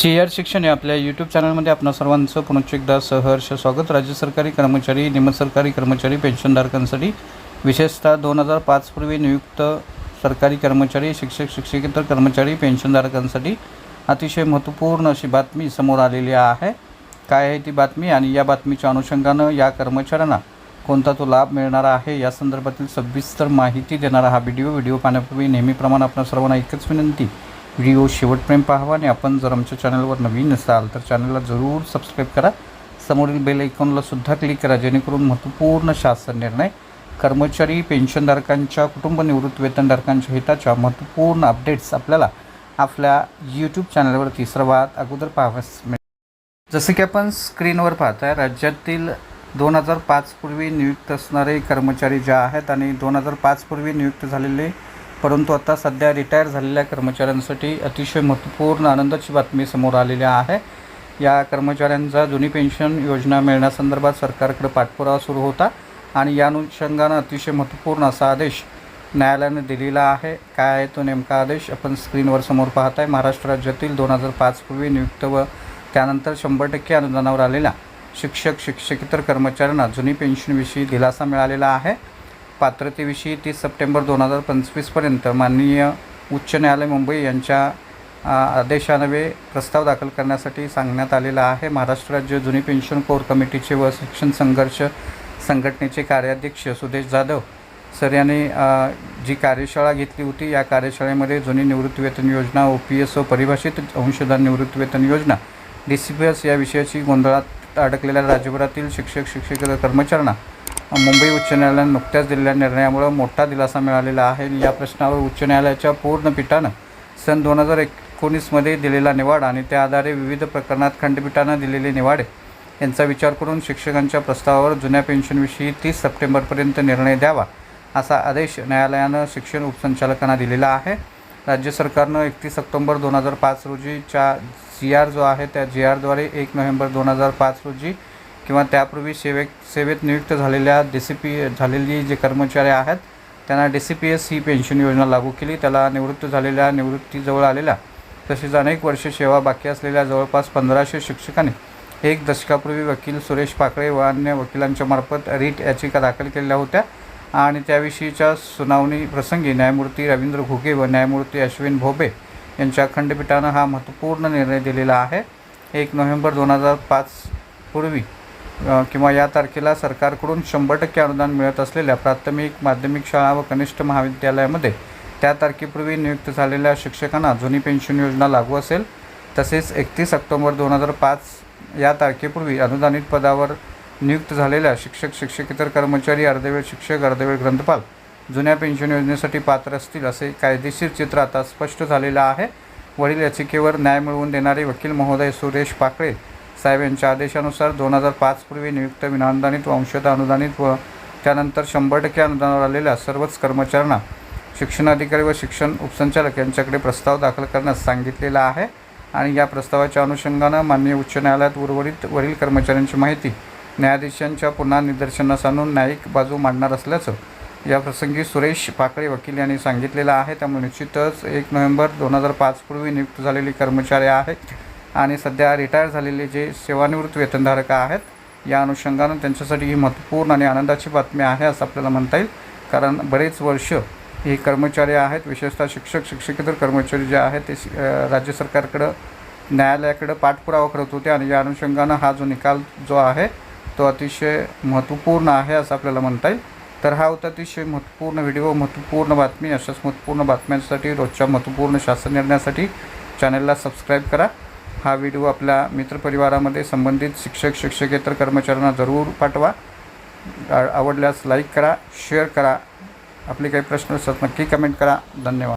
C R शिक्षण या आपल्या यूट्यूब चॅनलमध्ये आपणा सर्वांचं पुनश्च एकदा सहर्ष स्वागत. राज्य सरकारी कर्मचारी निमसरकारी कर्मचारी पेन्शनधारकांसाठी विशेषतः दोन हजार पाचपूर्वी नियुक्त सरकारी कर्मचारी शिक्षक शिक्षकेतर कर्मचारी पेन्शनधारकांसाठी अतिशय महत्त्वपूर्ण अशी बातमी समोर आलेली आहे. काय आहे ती बातमी? आणि या बातमीच्या अनुषंगानं या कर्मचाऱ्यांना कोणता तो लाभ मिळणार आहे? या संदर्भातील सविस्तर माहिती देणारा हा व्हिडिओ. व्हिडिओ पाहण्यापूर्वी नेहमीप्रमाणे आपण सर्वांना एकच विनंती व्हिडिओ शेवटपर्यंत पाहावा आणि आपण जर आमच्या चॅनलवर नवीन असाल तर चॅनलला जरूर सबस्क्राईब करा. समोरील बेल आयकॉनला सुद्धा क्लिक करा जेणेकरून महत्त्वपूर्ण शासन निर्णय कर्मचारी पेन्शनधारकांच्या कुटुंब निवृत्त वेतनधारकांच्या हिताच्या महत्त्वपूर्ण अपडेट्स आपल्याला आपल्या यूट्यूब चॅनलवरती सर्वात अगोदर पाहावयास मिळेल. जसे की आपण स्क्रीनवर पाहताय राज्यातील दोन हजार पाचपूर्वी नियुक्त असणारे कर्मचारी ज्या आहेत आणि दोन हजार पाचपूर्वी नियुक्त झालेले परंतु आता सध्या रिटायर झालेल्या कर्मचाऱ्यांसाठी अतिशय महत्त्वपूर्ण आनंदाची बातमी समोर आलेली आहे. या कर्मचाऱ्यांचा जुनी पेन्शन योजना मिळण्यासंदर्भात सरकारकडे पाठपुरावा सुरू होता आणि या अनुषंगानं अतिशय महत्त्वपूर्ण असा आदेश न्यायालयाने दिलेला आहे. काय आहे तो नेमका आदेश आपण स्क्रीनवर समोर पाहत आहे महाराष्ट्र राज्यातील दोन हजार पाचपूर्वी नियुक्त व त्यानंतर शंभर टक्के अनुदानावर आलेल्या शिक्षक शिक्षकेतर कर्मचाऱ्यांना जुनी पेन्शनविषयी दिलासा मिळालेला आहे. पात्रतेविषयी तीस सप्टेंबर दोन हजार पंचवीसपर्यंत माननीय उच्च न्यायालय मुंबई यांच्या आदेशानवे प्रस्ताव दाखल करण्यासाठी सांगण्यात आलेला आहे. महाराष्ट्र राज्य जुनी पेन्शन कोर कमिटीचे व शिक्षण संघर्ष संघटनेचे कार्याध्यक्ष सुदेश जाधव सर यांनी जी कार्यशाळा घेतली होती या कार्यशाळेमध्ये जुनी निवृत्तीवेतन योजना ओ पी एस ओ परिभाषित अंशदान निवृत्तीवेतन योजना डी सी पी एस या विषयाची गोंधळात अडकलेल्या राज्यभरातील शिक्षक शिक्षक कर्मचाऱ्यांना मुंबई उच्च न्यायालयानं नुकत्याच दिलेल्या निर्णयामुळं मोठा दिलासा मिळालेला आहे. आणि या प्रश्नावर उच्च न्यायालयाच्या पूर्ण पीठानं सन दोन हजार एकोणीसमध्ये दिलेला निवाडा आणि त्या आधारे विविध प्रकरणात खंडपीठानं दिलेले निवाडे यांचा विचार करून शिक्षकांच्या प्रस्तावावर जुन्या पेन्शनविषयी तीस सप्टेंबरपर्यंत निर्णय द्यावा असा आदेश न्यायालयानं शिक्षण उपसंचालकांना दिलेला आहे. राज्य सरकारनं एकतीस ऑक्टोंबर दोन हजार पाच रोजीच्या जी आर जो आहे त्या जी आरद्वारे एक नोव्हेंबर दोन हजार पाच रोजी किंवा त्यापूर्वी सेवे सेवेत नियुक्त झालेल्या डी सी पी झालेली जे कर्मचारी आहेत त्यांना डी सी पी एस ही पेन्शन योजना लागू केली. त्याला निवृत्त झालेल्या निवृत्तीजवळ आलेल्या तसेच अनेक वर्ष सेवा बाकी असलेल्या जवळपास पंधराशे शिक्षकांनी एक दशकापूर्वी वकील सुरेश पाकळे व अन्य वकिलांच्या मार्फत रीट याचिका दाखल केलेल्या होत्या. आणि त्याविषयीच्या सुनावणी प्रसंगी न्यायमूर्ती रवींद्र घुगे व न्यायमूर्ती अश्विन भोबे यांच्या खंडपीठानं हा महत्त्वपूर्ण निर्णय दिलेला आहे. एक नोव्हेंबर दोन हजार पाच पूर्वी किंवा या तारखेला सरकारकडून शंभर टक्के अनुदान मिळत असलेल्या प्राथमिक माध्यमिक शाळा व कनिष्ठ महाविद्यालयामध्ये त्या तारखेपूर्वी नियुक्त झालेल्या शिक्षकांना जुनी पेन्शन योजना लागू असेल. तसेच एकतीस ऑक्टोबर दोन हजार पाच या तारखेपूर्वी अनुदानित पदावर नियुक्त झालेल्या शिक्षक शिक्षकेतर कर्मचारी अर्धवेळ शिक्षक अर्धवेळ ग्रंथपाल जुन्या पेन्शन योजनेसाठी पात्र असतील असे कायदेशीर चित्र आता स्पष्ट झालेलं आहे. वडील याचिकेवर न्याय मिळवून देणारे वकील महोदय सुरेश पाकळे साहेब यांच्या आदेशानुसार दोन हजार पाचपूर्वी नियुक्त विनाअनुदानित व अंशतः अनुदानित व त्यानंतर शंभर टक्के अनुदानावर आलेल्या सर्वच कर्मचाऱ्यांना शिक्षण अधिकारी व शिक्षण उपसंचालक यांच्याकडे प्रस्ताव दाखल करण्यास सांगितलेला आहे. आणि या प्रस्तावाच्या अनुषंगानं माननीय उच्च न्यायालयात उर्वरित वरील कर्मचाऱ्यांची माहिती न्यायाधीशांच्या पुन्हा निदर्शनास आणून न्यायिक बाजू मांडणार असल्याचं या प्रसंगी सुरेश पाकळे वकील यांनी सांगितलेलं आहे. त्यामुळे निश्चितच एक नोव्हेंबर दोन हजार पाचपूर्वी नियुक्त झालेली कर्मचारी आहेत. आणि सध्या रिटायर झालेले जे सेवानिवृत्त वेतनधारक आहेत या अनुषंगानं त्यांच्यासाठी ही महत्त्वपूर्ण आणि आनंदाची बातमी आहे असं आपल्याला म्हणता येईल. कारण बरेच वर्ष हे कर्मचारी आहेत विशेषतः शिक्षक शिक्षकेतर कर्मचारी जे आहेत ते राज्य सरकारकडं न्यायालयाकडं पाठपुरावा करत होते आणि या अनुषंगानं हा जो निकाल जो आहे तो अतिशय महत्त्वपूर्ण आहे असं आपल्याला म्हणता येईल. तर हा होता अतिशय महत्त्वपूर्ण व्हिडिओ महत्त्वपूर्ण बातमी. अशाच महत्त्वपूर्ण बातम्यांसाठी रोजच्या महत्त्वपूर्ण शासन निर्णयासाठी चॅनलला सबस्क्राईब करा. हा व्हिडिओ आपल्या मित्रपरिवारामध्ये संबंधित शिक्षक शिक्षकेतर कर्मचाऱ्यांना जरूर पाठवा. आवडल्यास लाईक करा शेअर करा. आपले काही प्रश्न असतात नक्की कमेंट करा. धन्यवाद.